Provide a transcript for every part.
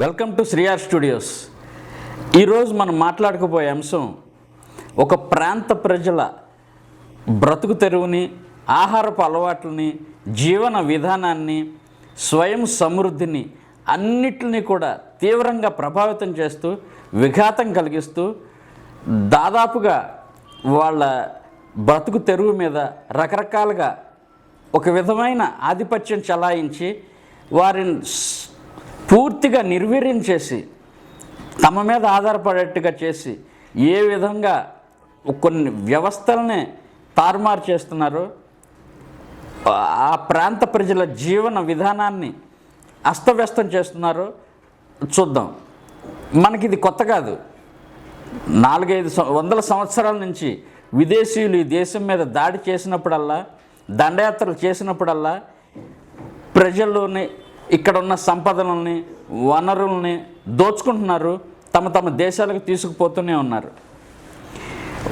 Welcome to శ్రీఆర్ studios. ఈరోజు మనం మాట్లాడుకోబోయే అంశం ఒక ప్రాంత ప్రజల బ్రతుకు తెరువుని ఆహారపు అలవాట్లని జీవన విధానాన్ని స్వయం సమృద్ధిని అన్నిటిని కూడా తీవ్రంగా ప్రభావితం చేస్తూ విఘాతం కలిగిస్తూ దాదాపుగా వాళ్ళ బ్రతుకు తెరువు మీద రకరకాలుగా ఒక విధమైన ఆధిపత్యం చలాయించి వారిని పూర్తిగా నిర్వీర్యం చేసి తమ మీద ఆధారపడేట్టుగా చేసి ఏ విధంగా కొన్ని వ్యవస్థలనే తారుమారు చేస్తున్నారో ఆ ప్రాంత ప్రజల జీవన విధానాన్ని అస్తవ్యస్తం చేస్తున్నారో చూద్దాం. మనకి ఇది కొత్త కాదు. నాలుగైదు వందల సంవత్సరాల నుంచి విదేశీయులు ఈ దేశం మీద దాడి చేసినప్పుడల్లా దండయాత్రలు చేసినప్పుడల్లా ప్రజల్లోని ఇక్కడ ఉన్న సంపదలని వనరుల్ని దోచుకుంటున్నారు తమ తమ దేశాలకు తీసుకుపోతూనే ఉన్నారు.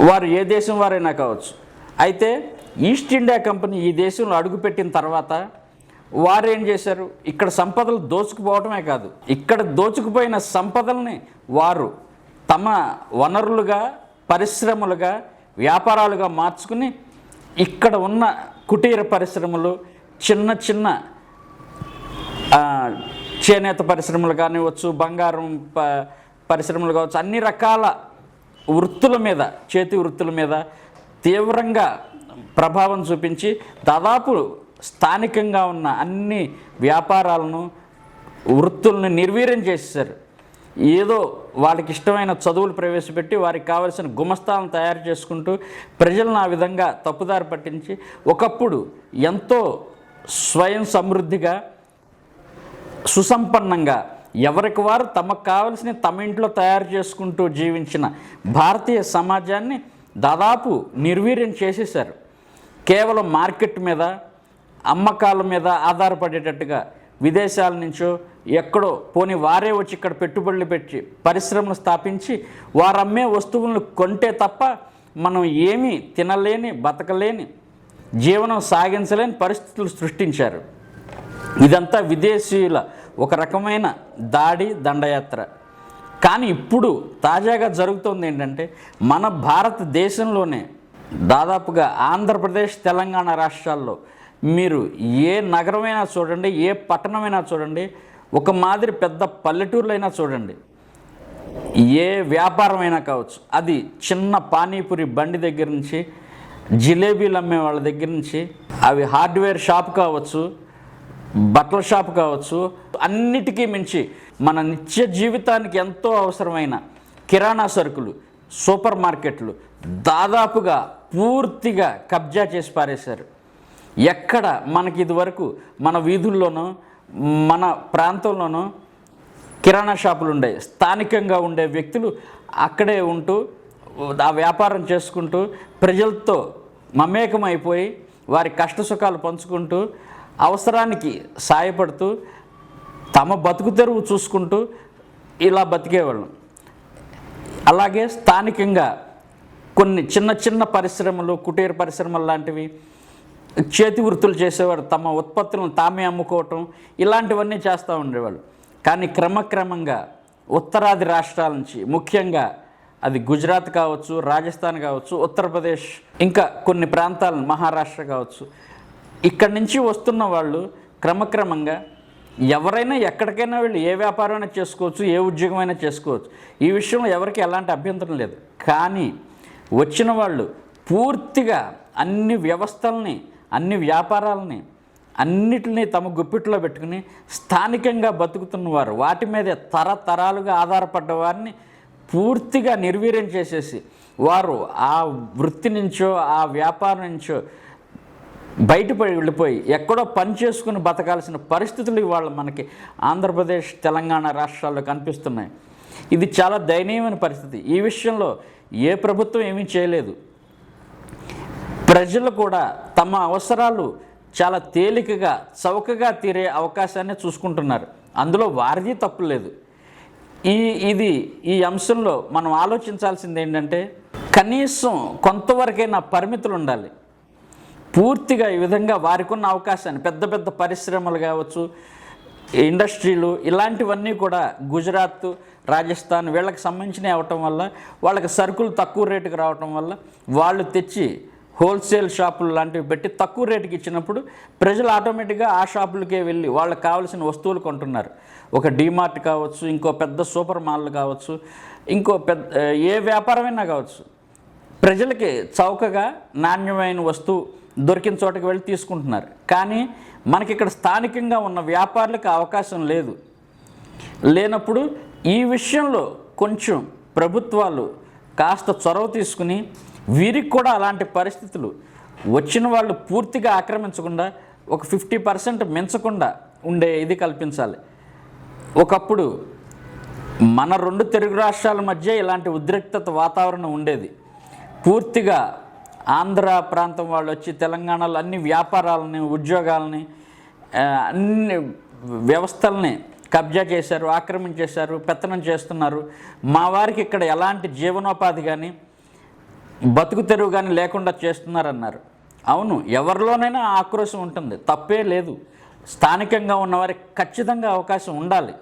వారు ఏ దేశం వారైనా కావచ్చు. అయితే ఈస్ట్ ఇండియా కంపెనీ ఈ దేశంలో అడుగుపెట్టిన తర్వాత వారు ఏం చేశారు? ఇక్కడ సంపదలు దోచుకుపోవటమే కాదు. ఇక్కడ దోచుకుపోయిన సంపదల్ని వారు తమ వనరులుగా పరిశ్రమలుగా వ్యాపారాలుగా మార్చుకుని ఇక్కడ ఉన్న కుటీర పరిశ్రమలు చిన్న చిన్న చేనేత పరిశ్రమలు కానివచ్చు బంగారం ప పరిశ్రమలు కావచ్చు అన్ని రకాల వృత్తుల మీద చేతి వృత్తుల మీద తీవ్రంగా ప్రభావం చూపించి దాదాపు స్థానికంగా ఉన్న అన్ని వ్యాపారాలను వృత్తుల్ని నిర్వీర్యం చేశారు ఏదో వాళ్ళకి ఇష్టమైన చదువులు ప్రవేశపెట్టి వారికి కావలసిన గుమస్తాలను తయారు చేసుకుంటూ ప్రజలను ఆ విధంగా తప్పుదారి పట్టించి ఒకప్పుడు ఎంతో స్వయం సమృద్ధిగా సుసంపన్నంగా ఎవరికి వారు తమకు కావలసిన తమ ఇంట్లో తయారు చేసుకుంటూ జీవించిన భారతీయ సమాజాన్ని దాదాపు నిర్వీర్యం చేసేశారు. కేవలం మార్కెట్ మీద అమ్మకాల మీద ఆధారపడేటట్టుగా విదేశాల నుంచో ఎక్కడో పోని వారే వచ్చి ఇక్కడ పెట్టుబడులు పెట్టి పరిశ్రమలు స్థాపించి వారు అమ్మే వస్తువులను కొంటే తప్ప మనం ఏమీ తినలేని బతకలేని జీవనం సాగించలేని పరిస్థితులు సృష్టించారు. ఇదంతా విదేశీయుల ఒక రకమైన దాడి దండయాత్ర. కానీ ఇప్పుడు తాజాగా జరుగుతోంది ఏంటంటే మన భారతదేశంలోనే దాదాపుగా ఆంధ్రప్రదేశ్ తెలంగాణ రాష్ట్రాల్లో మీరు ఏ నగరమైనా చూడండి ఏ పట్టణమైనా చూడండి ఒక మాదిరి పెద్ద పల్లెటూరులైనా చూడండి. ఏ వ్యాపారమైనా కావచ్చు అది చిన్న పానీపూరి బండి దగ్గర నుంచి జిలేబీలు అమ్మే వాళ్ళ దగ్గర నుంచి అవి హార్డ్వేర్ షాప్ కావచ్చు బట్టల షాప్ కావచ్చు అన్నిటికీ మించి మన నిత్య జీవితానికి ఎంతో అవసరమైన కిరాణా సరుకులు సూపర్ మార్కెట్లు దాదాపుగా పూర్తిగా కబ్జా చేసి పారేశారు. ఎక్కడ మనకి ఇదివరకు మన వీధుల్లోనో మన ప్రాంతంలోనో కిరాణా షాపులు ఉండే స్థానికంగా ఉండే వ్యక్తులు అక్కడే ఉంటూ ఆ వ్యాపారం చేసుకుంటూ ప్రజలతో మమేకమైపోయి వారి కష్ట సుఖాలు పంచుకుంటూ అవసరానికి సాయపడుతూ తమ బతుకు తెరువు చూసుకుంటూ ఇలా బతికేవాళ్ళం. అలాగే స్థానికంగా కొన్ని చిన్న చిన్న పరిశ్రమలు కుటీర పరిశ్రమలు లాంటివి చేతి వృత్తులు చేసేవారు తమ ఉత్పత్తులను తామే అమ్ముకోవటం ఇలాంటివన్నీ చేస్తూ ఉండేవాళ్ళు. కానీ క్రమక్రమంగా ఉత్తరాది రాష్ట్రాల నుంచి ముఖ్యంగా అది గుజరాత్ కావచ్చు రాజస్థాన్ కావచ్చు ఉత్తరప్రదేశ్ ఇంకా కొన్ని ప్రాంతాలను మహారాష్ట్ర కావచ్చు ఇక్కడి నుంచి వస్తున్న వాళ్ళు క్రమక్రమంగా ఎవరైనా ఎక్కడికైనా వెళ్ళి ఏ వ్యాపారమైనా చేసుకోవచ్చు ఏ ఉద్యోగమైనా చేసుకోవచ్చు. ఈ విషయంలో ఎవరికి ఎలాంటి అభ్యంతరం లేదు. కానీ వచ్చిన వాళ్ళు పూర్తిగా అన్ని వ్యవస్థల్ని అన్ని వ్యాపారాలని అన్నిటినీ తమ గుప్పిట్లో పెట్టుకుని స్థానికంగా బతుకుతున్నవారు వాటి మీదే తరతరాలుగా ఆధారపడ్డ వారిని పూర్తిగా నిర్వీర్యం చేసేసి వారు ఆ వృత్తి నుంచో ఆ వ్యాపారం నుంచో బయటపడి వెళ్ళిపోయి ఎక్కడో పని చేసుకుని బతకాల్సిన పరిస్థితులు ఇవాళ మనకి ఆంధ్రప్రదేశ్ తెలంగాణ రాష్ట్రాల్లో కనిపిస్తున్నాయి. ఇది చాలా దయనీయమైన పరిస్థితి. ఈ విషయంలో ఏ ప్రభుత్వం ఏమీ చేయలేదు. ప్రజలు కూడా తమ అవసరాలు చాలా తేలికగా చౌకగా తీరే అవకాశాన్ని చూసుకుంటున్నారు. అందులో వారిది తప్పు లేదు. ఈ ఇది ఈ అంశంలో మనం ఆలోచించాల్సింది ఏంటంటే కనీసం కొంతవరకైనా పరిమితులు ఉండాలి. పూర్తిగా ఈ విధంగా వారికి ఉన్న అవకాశాన్ని పెద్ద పెద్ద పరిశ్రమలు కావచ్చు ఇండస్ట్రీలు ఇలాంటివన్నీ కూడా గుజరాత్ రాజస్థాన్ వీళ్ళకి సంబంధించినవి అవటం వల్ల వాళ్ళకి సరుకులు తక్కువ రేటుకి రావటం వల్ల వాళ్ళు తెచ్చి హోల్సేల్ షాపులు లాంటివి పెట్టి తక్కువ రేటుకి ఇచ్చినప్పుడు ప్రజలు ఆటోమేటిక్గా ఆ షాపులకే వెళ్ళి వాళ్ళకి కావాల్సిన వస్తువులు కొంటున్నారు. ఒక డీమార్ట్ కావచ్చు ఇంకో పెద్ద సూపర్ మాల్ కావచ్చు ఇంకో పెద్ద ఏ వ్యాపారమైనా కావచ్చు. ప్రజలకి చౌకగా నాణ్యమైన వస్తువు దొరికిన చోటకి వెళ్ళి తీసుకుంటున్నారు. కానీ మనకి ఇక్కడ స్థానికంగా ఉన్న వ్యాపారులకు అవకాశం లేదు. లేనప్పుడు ఈ విషయంలో కొంచెం ప్రభుత్వాలు కాస్త చొరవ తీసుకుని వీరికి కూడా అలాంటి పరిస్థితులు. వచ్చిన వాళ్ళు పూర్తిగా ఆక్రమించకుండా ఒక ఫిఫ్టీ పర్సెంట్ మించకుండా ఉండే ఇది కల్పించాలి. ఒకప్పుడు మన రెండు తెలుగు రాష్ట్రాల మధ్య ఇలాంటి ఉద్రిక్తత వాతావరణం ఉండేది. పూర్తిగా ఆంధ్ర ప్రాంతం వాళ్ళు వచ్చి తెలంగాణలో అన్ని వ్యాపారాలని ఉద్యోగాలని అన్ని వ్యవస్థల్ని కబ్జా చేశారు ఆక్రమించేశారు పెత్తనం చేస్తున్నారు. మా వారికి ఇక్కడ ఎలాంటి జీవనోపాధి కానీ బతుకు తెరువు కానీ లేకుండా చేస్తున్నారన్నారు. అవును ఎవరిలోనైనా ఆక్రోశం ఉంటుంది. తప్పే లేదు. స్థానికంగా ఉన్నవారికి ఖచ్చితంగా అవకాశం ఉండాలి.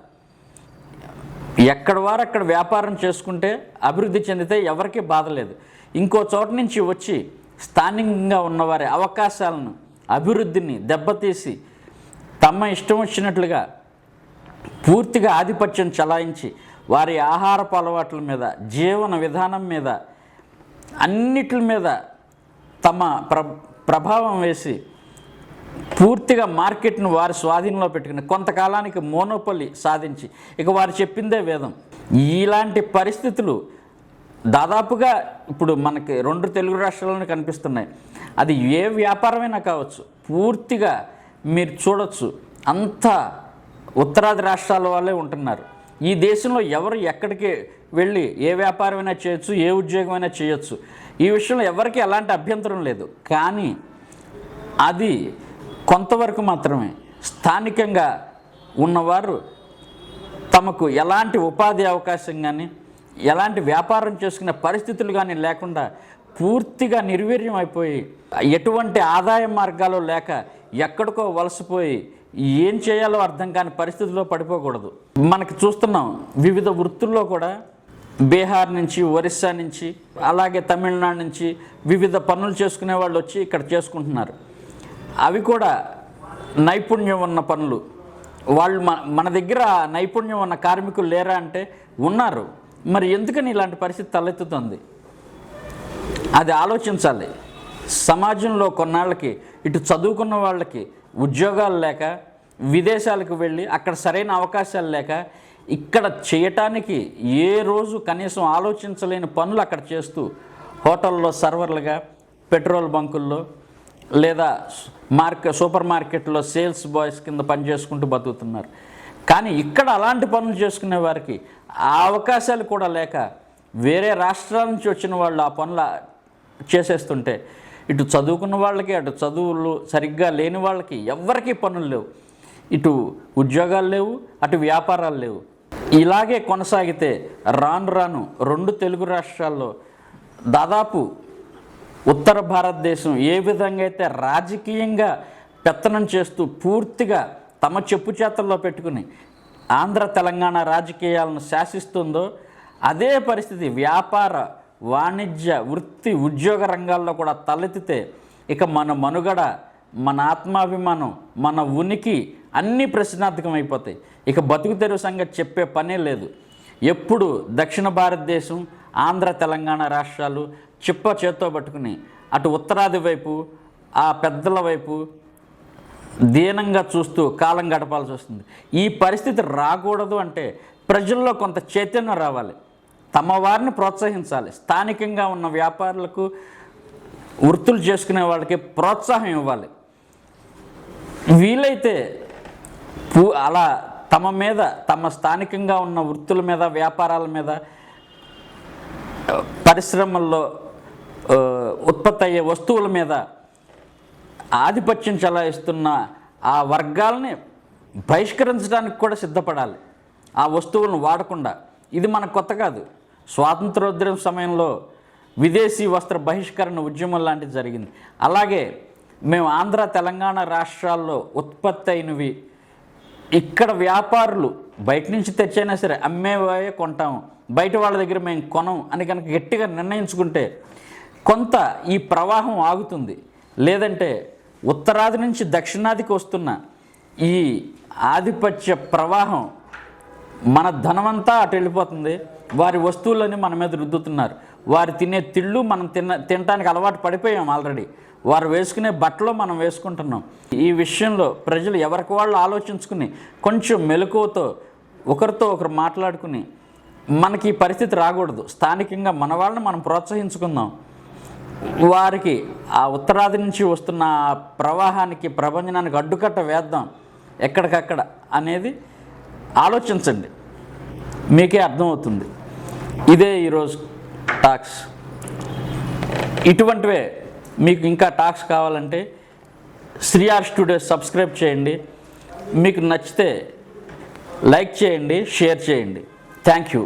ఎక్కడ వారు అక్కడ వ్యాపారం చేసుకుంటే అభివృద్ధి చెందితే ఎవరికీ బాధ లేదు. ఇంకో చోట నుంచి వచ్చి స్థానికంగా ఉన్నవారి అవకాశాలను అభివృద్ధిని దెబ్బతీసి తమ ఇష్టం వచ్చినట్లుగా పూర్తిగా ఆధిపత్యం చలాయించి వారి ఆహారపు అలవాట్ల మీద జీవన విధానం మీద అన్నిటి మీద తమ ప్ర ప్రభావం వేసి పూర్తిగా మార్కెట్ను వారి స్వాధీనంలో పెట్టుకుని కొంతకాలానికి మోనోపలి సాధించి ఇక వారు చెప్పిందే వేదం. ఇలాంటి పరిస్థితులు దాదాపుగా ఇప్పుడు మనకి రెండు తెలుగు రాష్ట్రాలను కనిపిస్తున్నాయి. అది ఏ వ్యాపారమైనా కావచ్చు పూర్తిగా మీరు చూడొచ్చు. అంతా ఉత్తరాది రాష్ట్రాల వాళ్ళే ఉంటున్నారు. ఈ దేశంలో ఎవరు ఎక్కడికి వెళ్ళి ఏ వ్యాపారమైనా చేయొచ్చు ఏ ఉద్యోగమైనా చేయొచ్చు. ఈ విషయంలో ఎవరికి ఎలాంటి అభ్యంతరం లేదు. కానీ అది కొంతవరకు మాత్రమే స్థానికంగా ఉన్నవారు తమకు ఎలాంటి ఉపాధి అవకాశం కానీ ఎలాంటి వ్యాపారం చేసుకునే పరిస్థితులు కానీ లేకుండా పూర్తిగా నిర్వీర్యం అయిపోయి ఎటువంటి ఆదాయ మార్గాలు లేక ఎక్కడికో వలసపోయి ఏం చేయాలో అర్థం కాని పరిస్థితిలో పడిపోకూడదు. మనకు చూస్తున్నాం వివిధ వృత్తుల్లో కూడా బీహార్ నుంచి ఒరిస్సా నుంచి అలాగే తమిళనాడు నుంచి వివిధ పనులు చేసుకునే వాళ్ళు వచ్చి ఇక్కడ చేసుకుంటున్నారు. అవి కూడా నైపుణ్యం ఉన్న పనులు. వాళ్ళు మన మన దగ్గర నైపుణ్యం ఉన్న కార్మికులు లేరా అంటే ఉన్నారు. మరి ఎందుకని ఇలాంటి పరిస్థితి తలెత్తుతుంది? అది ఆలోచించాలి. సమాజంలో కొన్నాళ్ళకి ఇటు చదువుకున్న వాళ్ళకి ఉద్యోగాలు లేక విదేశాలకు వెళ్ళి అక్కడ సరైన అవకాశాలు లేక ఇక్కడ చేయటానికి ఏ రోజు కనీసం ఆలోచించలేని పనులు అక్కడ చేస్తూ హోటల్లో సర్వర్లుగా పెట్రోల్ బంకుల్లో లేదా మార్కెట్ సూపర్ మార్కెట్లో సేల్స్ బాయ్స్ కింద పనిచేసుకుంటూ బతుకుతున్నారు. కానీ ఇక్కడ అలాంటి పనులు చేసుకునే వారికి ఆ అవకాశాలు కూడా లేక వేరే రాష్ట్రాల నుంచి వచ్చిన వాళ్ళు ఆ పనులు చేసేస్తుంటే ఇటు చదువుకున్న వాళ్ళకి అటు చదువులు సరిగ్గా లేని వాళ్ళకి ఎవ్వరికీ పనులు లేవు. ఇటు ఉద్యోగాలు లేవు అటు వ్యాపారాలు లేవు. ఇలాగే కొనసాగితే రాను రాను రెండు తెలుగు రాష్ట్రాల్లో దాదాపు ఉత్తర భారతదేశం ఏ విధంగా అయితే రాజకీయంగా పెత్తనం చేస్తూ పూర్తిగా తమ చెప్పు చేతల్లో పెట్టుకుని ఆంధ్ర తెలంగాణ రాజకీయాలను శాసిస్తుందో అదే పరిస్థితి వ్యాపార వాణిజ్య వృత్తి ఉద్యోగ రంగాల్లో కూడా తలెత్తితే ఇక మన మనుగడ మన ఆత్మాభిమానం మన ఉనికి అన్నీ ప్రశ్నార్థకం అయిపోతాయి ఇక బతుకు తెరువు సంగతి చెప్పే పనే లేదు. ఎప్పుడు దక్షిణ భారతదేశం ఆంధ్ర తెలంగాణ రాష్ట్రాలు చిప్ప చేత్తో పట్టుకుని అటు ఉత్తరాది వైపు ఆ పెద్దల వైపు దీనంగా చూస్తూ కాలం గడపాల్సి వస్తుంది. ఈ పరిస్థితి రాకూడదు అంటే ప్రజల్లో కొంత చైతన్యం రావాలి. తమ వారిని ప్రోత్సహించాలి. స్థానికంగా ఉన్న వ్యాపారులకు వృత్తులు చేసుకునే వాళ్ళకి ప్రోత్సాహం ఇవ్వాలి. వీలైతే పూ అలా తమ మీద తమ స్థానికంగా ఉన్న వృత్తుల మీద వ్యాపారాల మీద పరిశ్రమల్లో ఉత్పత్తి అయ్యే వస్తువుల మీద ఆధిపత్యం చెలాయిస్తున్న ఆ వర్గాల్ని బహిష్కరించడానికి కూడా సిద్ధపడాలి. ఆ వస్తువులను వాడకుండా. ఇది మనకు కొత్త కాదు. స్వాతంత్రోద్యమ సమయంలో విదేశీ వస్త్ర బహిష్కరణ ఉద్యమం లాంటిది జరిగింది. అలాగే మేము ఆంధ్ర తెలంగాణ రాష్ట్రాల్లో ఉత్పత్తి అయినవి ఇక్కడ వ్యాపారులు బయట నుంచి తెచ్చైనా సరే అమ్మేవాయే కొంటాము. బయట వాళ్ళ దగ్గర మేము కొనం అని కనుక గట్టిగా నిర్ణయించుకుంటే కొంత ఈ ప్రవాహం ఆగుతుంది. లేదంటే ఉత్తరాది నుంచి దక్షిణాదికి వస్తున్న ఈ ఆధిపత్య ప్రవాహం మన ధనమంతా అటు వెళ్ళిపోతుంది. వారి వస్తువులని మన మీద రుద్దుతున్నారు. వారు తినే తిళ్ళు మనం తిన్న తినడానికి అలవాటు పడిపోయాం ఆల్రెడీ. వారు వేసుకునే బట్టలు మనం వేసుకుంటున్నాం. ఈ విషయంలో ప్రజలు ఎవరికి వాళ్ళు ఆలోచించుకుని కొంచెం మెలకువతో ఒకరితో ఒకరు మాట్లాడుకుని మనకి ఈ పరిస్థితి రాకూడదు. స్థానికంగా మన వాళ్ళని మనం ప్రోత్సహించుకుందాం. వారికి ఆ ఉత్తరాది నుంచి వస్తున్న ప్రవాహానికి ప్రభంజనానికి అడ్డుకట్ట వేద్దాం. ఎక్కడికక్కడ అనేది ఆలోచించండి. మీకే అర్థమవుతుంది. ఇదే ఈరోజు టాక్స్. ఇటువంటివే మీకు ఇంకా టాక్స్ కావాలంటే శ్రీఆర్ స్టూడియోస్ సబ్స్క్రైబ్ చేయండి. మీకు నచ్చితే లైక్ చేయండి షేర్ చేయండి. Thank you.